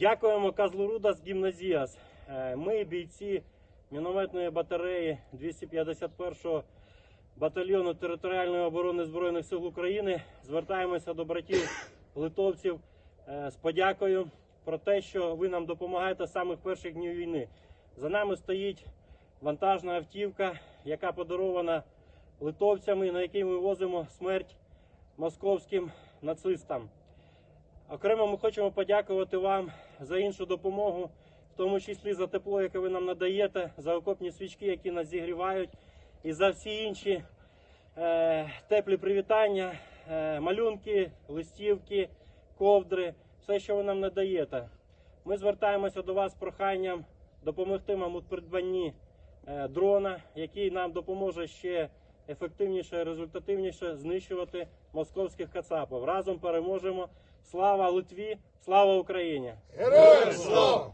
Дякуємо Казлоруда з Гімназіас. Е, Ми, бійці мінометної батареї 251-го батальйону територіальної оборони Збройних сил України, звертаємося до братів литовців е, з подякою про те, що ви нам допомагаєте з самих перших днів війни. За нами стоїть вантажна автівка, яка подарована литовцями, на якій ми возимо смерть московським нацистам. Окремо ми хочемо подякувати вам за іншу допомогу, в тому числі за тепло, яке ви нам надаєте, за окопні свічки, які нас зігрівають, і за всі інші е, теплі привітання, е, малюнки, листівки, ковдри, все, що ви нам надаєте. Ми звертаємося до вас з проханням допомогти нам у придбанні е, дрона, який нам допоможе ще ефективніше, результативніше знищувати московських кацапів. Разом переможемо. Слава Литві! Слава Україні! Героям слава!